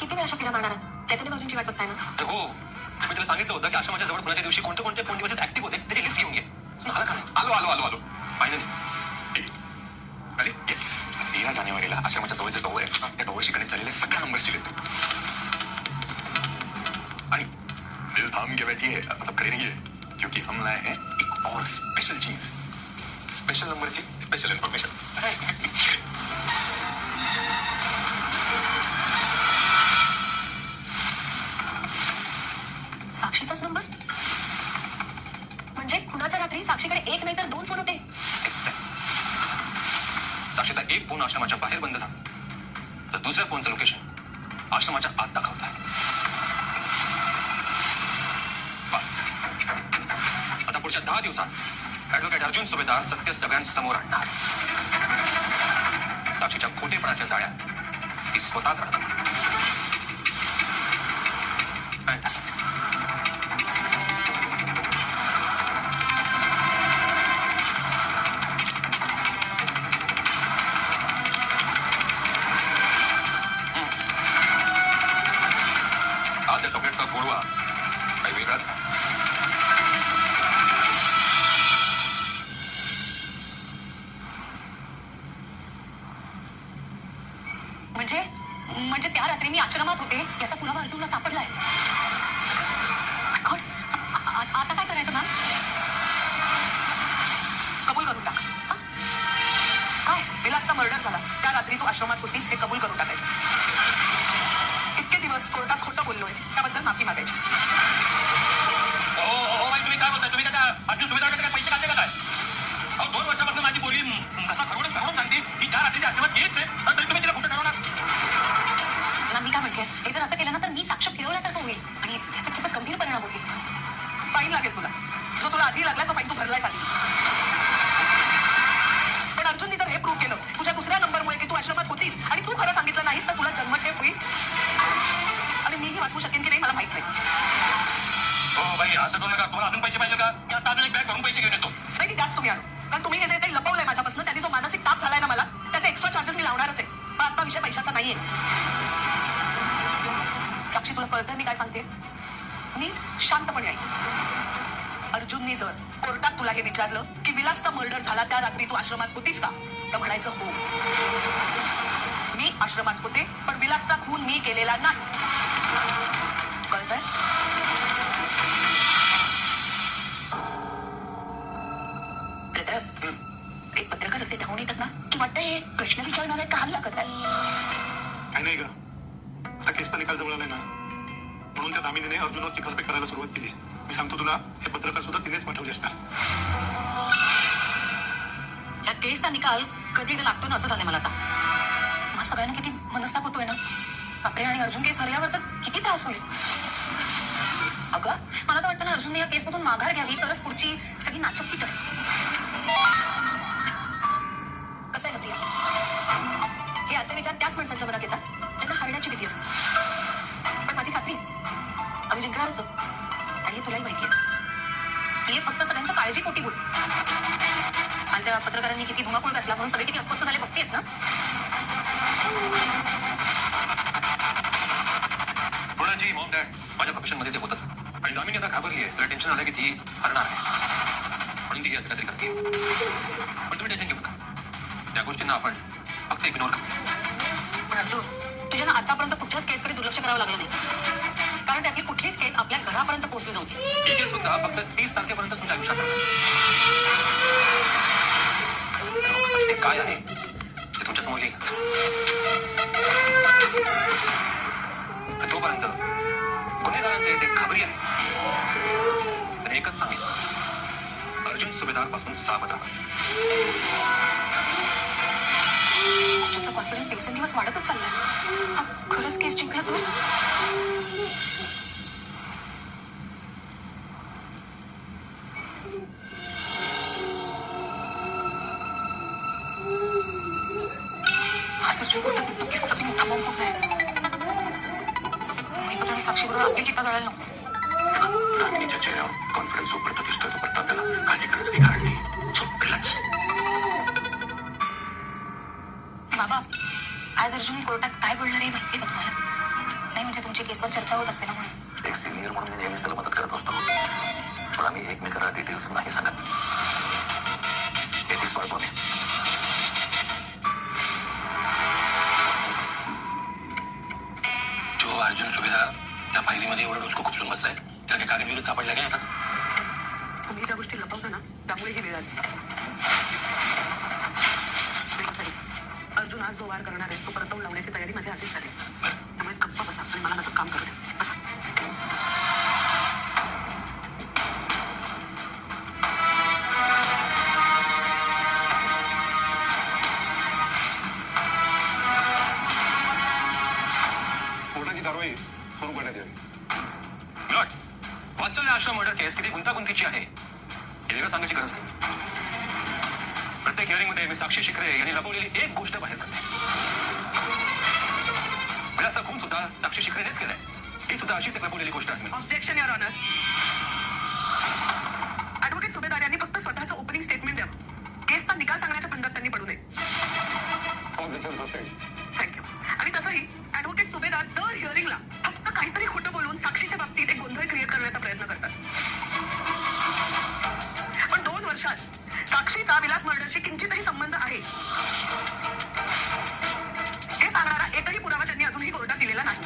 किती वेळ अशा फिरा मारणार चैतन्य भाऊजींची वाट बघताय ना? अरे हो. मी तुला सांगितलं होतं की आश्रमाच्या जवळ पुण्याच्या दिवशी कोणते कोणते फोन दिवस ऍक्टिव्ह होते त्याची लिस्ट घेऊन घे आला का? आलो आलो आलो आलो. फायनली अरे येस तेरा जानेवारीला आश्रमाच्या जवळचे टॉवर आहे. त्या टॉवरशी कनेक्ट झालेल्या सगळ्या नंबर्सची लिस्ट आणि दिल थाम के बैठिए मतलब करेंगे क्योंकि हम लाए हैं एक और स्पेशल चीज स्पेशल नंबर की स्पेशल इन्फॉर्मेशन आश्रमाच्या बाहेर बंद झाला. तर दुसऱ्या फोनचं लोकेशन आश्रमाच्या आत दाखवत आहे. आता पुढच्या दहा दिवसात ऍडव्होकेट अर्जुन सुभेदार सत्य सगळ्यांसमोर आणणार. साक्षीच्या खोटेपणाच्या जाळ्या ती स्वतःच अडकणार तो आश्रमात होतीस हे कबूल करून टाकायचं. चिखलपेक केली मी सांगतो तुला हे पत्रकार सुद्धा तिनेच पाठवले असणार. या केसचा निकाल कधी लागतो ना असं झालंय मला आता. मग सगळ्यांना किती मनस्ताप होतोय ना. बापरे आणि अर्जुन केस हरल्यावर तर किती त्रास होईल. अगं मला तर वाटतं ना अर्जुनने या केसमधून माघार घ्यावी तरच पुढची सगळी नाचक्की तर कसं आहे प्रिया हे असे विचार त्याच माणसांच्या मनात येतात ज्यांना हरण्याची भीती असते. पण माझी खात्री आम्ही जिंकणारच आहोत. हे तुलाही माहिती आहे हे फक्त सगळ्यांच्या काळजीपोटी बोल. आणि त्या पत्रकारांनी किती धुमाकूळ घातला म्हणून सगळे किती अस्वस्थ झाले बघतेस ना? रुणाजी मॉम डॅड माझ्या प्रोफेशनमध्ये ते होतच आणि दामिनी आता घाबरली आहे तिला टेन्शन आलं की ती हरणार आहे. म्हणून ती असं काहीतरी करते पण तुम्ही टेन्शन घेऊ नका. त्या गोष्टींना आपण फक्त इग्नोर करू. पण अर्जुन तुझ्या ना आतापर्यंत कुठच्याच केसकडे दुर्लक्ष करावं लागलं नाही. कारण त्यातली कुठलीच केस आपल्या घरापर्यंत पोहोचली नव्हती. ही केस सुद्धा फक्त तीस तारखेपर्यंत तुमच्या आयुष्यात. ते काय आहे? ते तुमच्यासमोर येईल. तोपर्यंत गुन्हेगारांचे ते घाबरी आहे एकच सांगेल अर्जुन सुभेदारपासून सावध राहा. कॉन्फिडन्स दिवसेंदिवस वाढतच चाललाय. एक सिनियर म्हणून मी नेहमीच त्याला मदत करत असतो. पण आम्ही एकमेकाला डिटेल्स नाही सांगत. जो अर्जुन सुभेदार त्या फायलीमध्ये एवढं डोसकं खुपसून बसलाय. त्या काही कागद सापडल्या नाही आता तुम्ही त्या गोष्टी लपवता ना त्यामुळे ही वेळ आली नाही, sorry. अर्जुन आज जो वार करणार आहे तो परतवून लावण्याची तयारी माझ्या आधीच झाली. त्यामुळे गप्पा बसा आणि मला माझं काम करू सुरू करण्यात लॉर्ड वात्सल्य आश्रम मर्डर केस किती गुंतागुंतीची आहे? हे वेगळं सांगायची गरज नाही. प्रत्येक हिअरिंगमध्ये मी साक्षी शिखरे यांनी लपवलेली एक गोष्ट बाहेर काढते असा खून सुद्धा साक्षी शिखरेनेच केलाय. ही सुद्धा अशीच एक लपवलेली गोष्ट आहे. Objection your honour advocate Subhedar यांनी फक्त स्वतःचं ओपनिंग स्टेटमेंट द्यावं. केसचा निकाल सांगण्याच्या फंडात त्यांनी पडू नये. काहीतरी खोटं बोलून साक्षीच्या बाबतीत एक गोंधळ क्रिएट करण्याचा प्रयत्न करतात. पण दोन वर्षात साक्षीचा विलास मर्डरशी किंचितही संबंध आहे. हे सांगणारा एकही पुरावा त्यांनी अजूनही कोर्टात दिलेला नाही.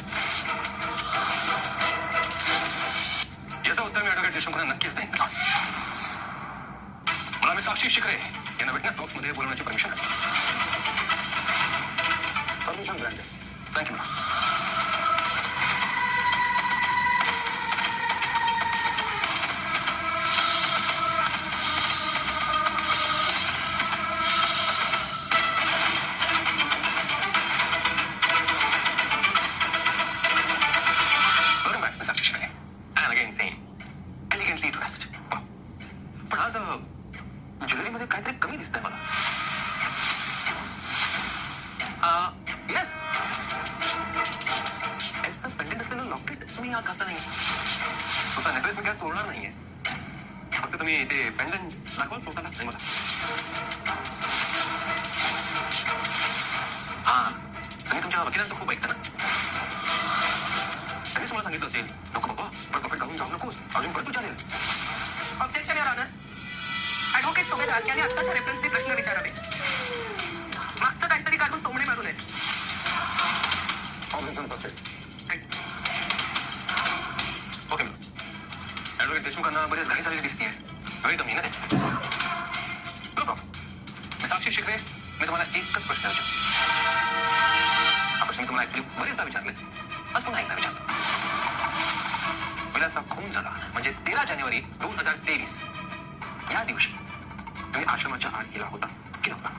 याचं उत्तर मी ऍडव्होकेट देशमुखांना नक्कीच नाही. मला मी साक्षी शिकरे यांना विटनेस बॉक्समध्ये बोलवण्याची परमिशन आहे. परमिशन ग्रँटेड तुमचा नेकलेस मी काय तोडणार नाहीये फक्त तुम्ही ते पेंडंट दाखवा स्वतःला मला हा तुम्ही तुमच्या वकिलांचं खूप ऐकता ना त्यांनीच तुम्हाला सांगितलं असेल नको बाबा परत कपडे घालून जाऊ नकोस अजून परत विचारेल objection your honour advocate Subhedar यांनी आत्ताच्या रेफरन्सने प्रश्न विचारावे ऍडव्होकेट बरेच घाई झालेली दिसते वेळ कमी आहे ना मी साक्षी शिकवे मी तुम्हाला एकच प्रश्न विचारतो. हा प्रश्न मी तुम्हाला ऍक्च्युली बरेचदा विचारले आज पुन्हा एकदा विचारतो. विलासचा खून झाला म्हणजे तेरा जानेवारी दोन हजार तेवीस. या दिवशी तुम्ही आश्रमाच्या आत गेला होता की नव्हता?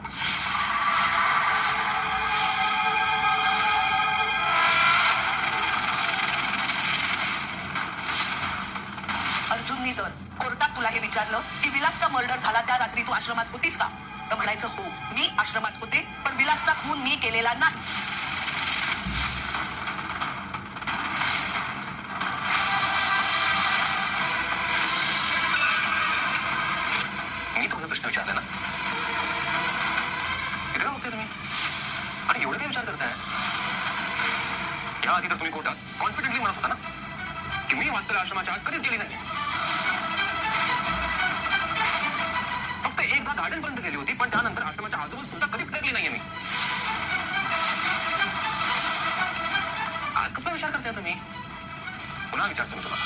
विचारलं की विलासचा मर्डर झाला त्या रात्री तू आश्रमात होतीस का? तर म्हणायचं हो मी आश्रमात होते पण विलासचा खून मी केलेला नाही. मी तुम्हाला प्रश्न विचारला ना इकडे होते तुम्ही. आणि एवढं काय विचार करताय? या आधी तर तुम्ही कोर्टात कॉन्फिडेंटली म्हणत होता ना? की मी वास्तव आश्रमाच्या आत कधीच गेली नाही. एकदा बंद केली होती पण त्यानंतर आश्रमाच्या आजूबाजू सुद्धा कधी फिरली नाहीये मी. कसा विचार करताय तुम्ही? पुन्हा विचारतो मी तुम्हाला.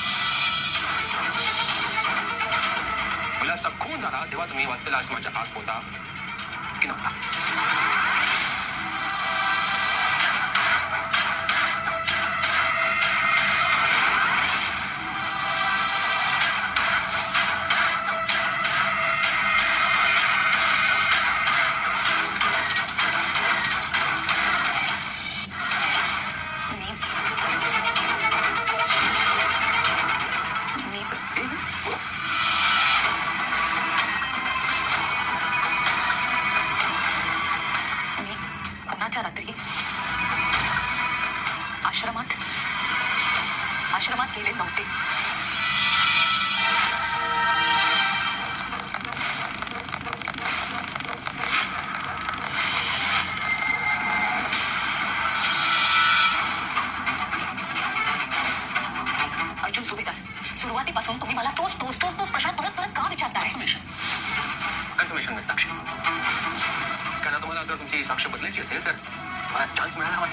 विलासचा खून झाला तेव्हा तुम्ही वाचलेला आश्रमाच्या आत होता की नव्हता? जर तुमची साक्ष बदलायची असेल तर मला चान्स मिळायला हवा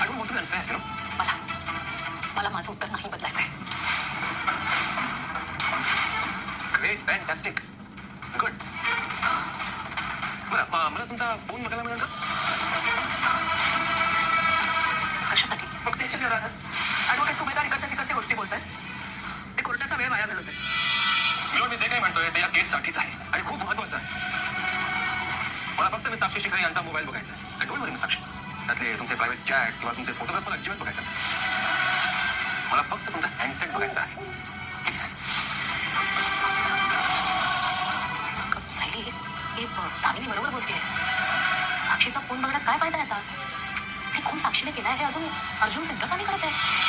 I don't want to unfair you know मला. मला माझं उत्तर नाही बदलायचंय. ग्रेट फॅन्टॅस्टिक गुड बरं मला तुमचा फोन बघायला मिळेल? का कशासाठी मग टेन्शन घ्या ऍडव्होकेट सुभेदार इकडच्या तिकडच्या गोष्टी बोलताय? मिळून मी जे काही म्हणतोय ते या केससाठीच आहे आणि खूप महत्वाचं आहे. मला फक्त मी साक्षी शिखरे यांचा मोबाईल बघायचा आहे. डोंट वरी मी साक्षी. त्यातले तुमचे प्रायव्हेट चॅट किंवा तुमचे फोटोग्राफ मला अजिबात बघायचा. मला फक्त तुमचा हँडसेट बघायचा आहे. प्लीज हे दामिनी बरोबर बोलते. साक्षीचा फोन बघण्यात काय फायदा आहे आता? आणि खून साक्षीने केलाय हे अजून अर्जुन सिद्ध का नाही करत आहे?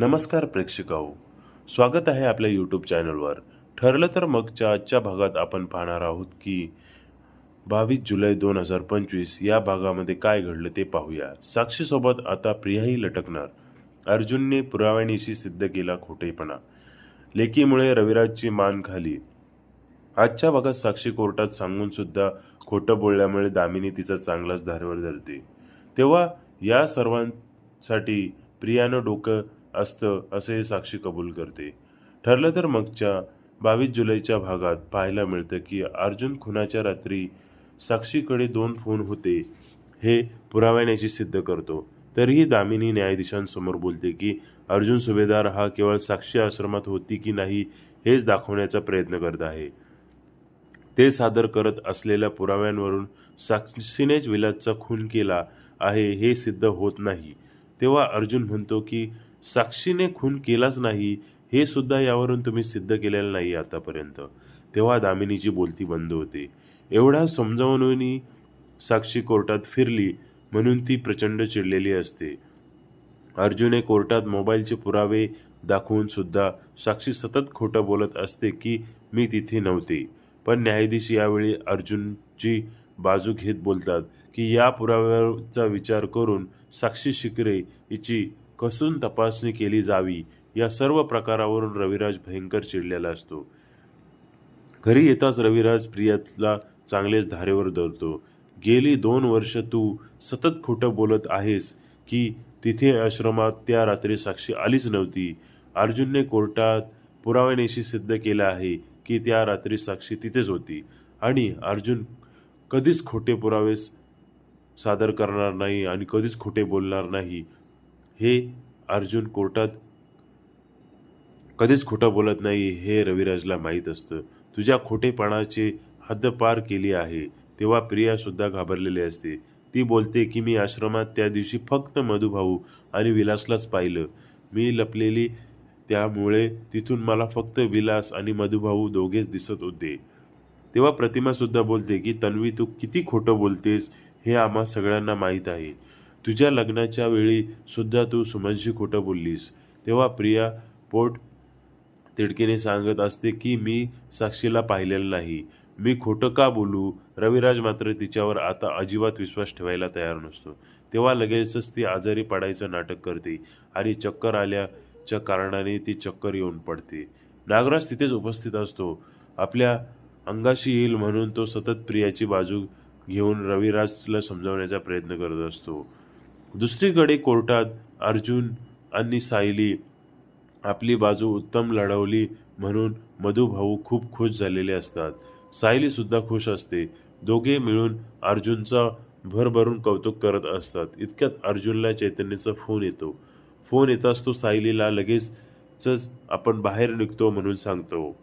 नमस्कार प्रेक्षकाओ. स्वागत आहे आपल्या यूट्यूब चॅनलवर ठरलं तर मगच्या आजच्या भागात आपण पाहणार आहोत की बावीस जुलै दोन हजार पंचवीस या भागामध्ये काय घडलं ते पाहूया. साक्षीसोबत आता प्रियाही लटकणार. अर्जुनने पुराव्यानिशी सिद्ध केला खोटेपणा. लेकीमुळे रविराजची मान खाली. आजच्या भागात साक्षी कोर्टात सांगून सुद्धा खोटं बोलल्यामुळे दामिनी तिचा चांगलाच धारेवर धरते. तेव्हा या सर्वांसाठी प्रियानं डोकं असतं असे साक्षी कबूल करते. ठरलं तर मगच्या बावीस जुलैच्या भागात पाहायला मिळतं की अर्जुन खुनाच्या रात्री साक्षीकडे दोन फोन होते. हे पुराव्यानेशी सिद्ध करतो. तरीही दामिनी न्यायाधीशांसमोर बोलते की अर्जुन सुभेदार हा केवळ साक्षी आश्रमात होती की नाही हेच दाखवण्याचा प्रयत्न करत आहे. ते सादर करत असलेल्या पुराव्यांवरून साक्षीनेच विलासचा खून केला आहे हे सिद्ध होत नाही. तेव्हा अर्जुन म्हणतो की साक्षीने खून केलाच नाही हे सुद्धा यावरून तुम्ही सिद्ध केलेलं नाही आतापर्यंत. तेव्हा दामिनीची बोलती बंद होते. एवढ्या समजावूनही साक्षी कोर्टात फिरली म्हणून ती प्रचंड चिडलेली असते. अर्जुने कोर्टात मोबाईलचे पुरावे दाखवून सुद्धा साक्षी सतत खोटं बोलत असते की मी तिथे नव्हते. पण न्यायाधीश यावेळी अर्जुनची बाजू घेत बोलतात की या पुराव्याचा विचार करून साक्षी शिकरे हिची कसून तपासणी केली जावी या सर्व प्रकारावरून रविराज भयंकर चिडलेला असतो. घरी येताच रविराज प्रियाला चांगलेच धारेवर धरतो. गेली दोन वर्ष तू सतत खोटं बोलत आहेस की तिथे आश्रमात त्या रात्री साक्षी आलीच नव्हती. अर्जुनने कोर्टात पुराव्यानेशी सिद्ध केलं आहे की त्या रात्री साक्षी तिथेच होती. आणि अर्जुन कधीच खोटे पुरावे सादर करणार नाही आणि कधीच खोटे बोलणार नाही. हे अर्जुन कोर्टात कधीच खोटं बोलत नाही हे रविराजला माहीत असतं. तुझ्या खोटेपणाची हद्द पार केली आहे तेव्हा प्रियासुद्धा घाबरलेली असते. ती बोलते की मी आश्रमात त्या दिवशी फक्त मधुभाऊ आणि विलासलाच पाहिलं. मी लपलेली त्यामुळे तिथून मला फक्त विलास आणि मधुभाऊ दोघेच दिसत होते. तेव्हा प्रतिमासुद्धा बोलते की तन्वी तू किती खोटं बोलतेस हे आम्हा सगळ्यांना माहीत आहे. तुझ्या लग्नाच्या वेळी सुद्धा तू सुमनशी खोटं बोललीस. तेव्हा प्रिया पोट तिडकीने सांगत असते की मी साक्षीला पाहिलेलं नाही. मी खोटं का बोलू? रविराज मात्र तिच्यावर आता अजिबात विश्वास ठेवायला तयार नसतो. तेव्हा लगेचच ती आजारी पडायचं नाटक करते आणि चक्कर आल्याच्या कारणाने ती चक्कर येऊन पडते. नागराज तिथेच उपस्थित असतो. आपल्या अंगाशी येईल म्हणून तो सतत प्रियाची बाजू घेऊन रविराजला समजावण्याचा प्रयत्न करत असतो. दुसरीकडे कोर्टात अर्जुन आणि सायली आपली बाजू उत्तम लढवली म्हणून मधुभाऊ खूप खुश झालेले असतात. सायली सुद्धा खुश असते. दोघे मिळून अर्जुनचा भरभरून कौतुक करत असतात. इतक्यात अर्जुनला चैतन्याचा फोन येतो. फोन येताच तो सायलीला लगेचच आपण बाहेर निघतो म्हणून सांगतो.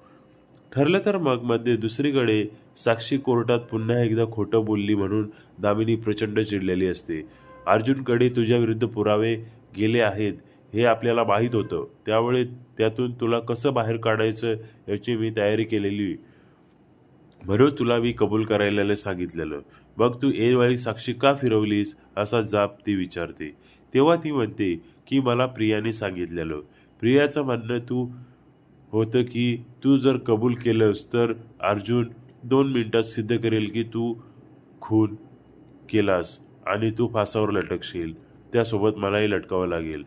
ठरलं तर मग मध्ये दुसरीकडे साक्षी कोर्टात पुन्हा एकदा खोटं बोलली म्हणून दामिनी प्रचंड चिडलेली असते. अर्जुनकडे तुझ्याविरुद्ध पुरावे गेले आहेत हे आपल्याला माहीत होतं. त्यामुळे त्यातून तुला कसं बाहेर काढायचं याची मी तयारी केलेली. म्हणून तुला मी कबूल करायला सांगितलेलं. मग तू ऐनवेळी साक्षी का फिरवलीस असा जाप ती विचारते. तेव्हा ती म्हणते की मला प्रियाने सांगितलेलं. प्रियाचं म्हणणं तू होतं की तू जर कबूल केलंस तर अर्जुन दोन मिनटात सिद्ध करेल की तू खून केलास. आणि तू फासावर लटकशील. त्यासोबत मलाही लटकावं लागेल.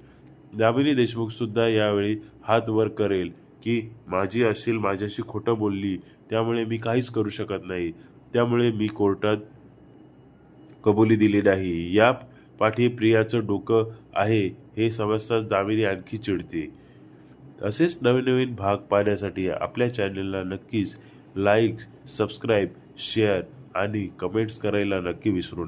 दामिनी देशमुखसुद्धा यावेळी हात वर करेल की माझी असेल माझ्याशी खोटं बोलली त्यामुळे मी काहीच करू शकत नाही. त्यामुळे मी कोर्टात कबुली दिली नाही. या पाठी प्रियाचं डोकं आहे हे समजताच दामिनी आणखी चिडते. असेच नवीन नवीन भाग पाहण्यासाठी आपल्या चॅनलला नक्कीच लाईक सबस्क्राईब शेअर आणि कमेंट्स करायला नक्की विसरू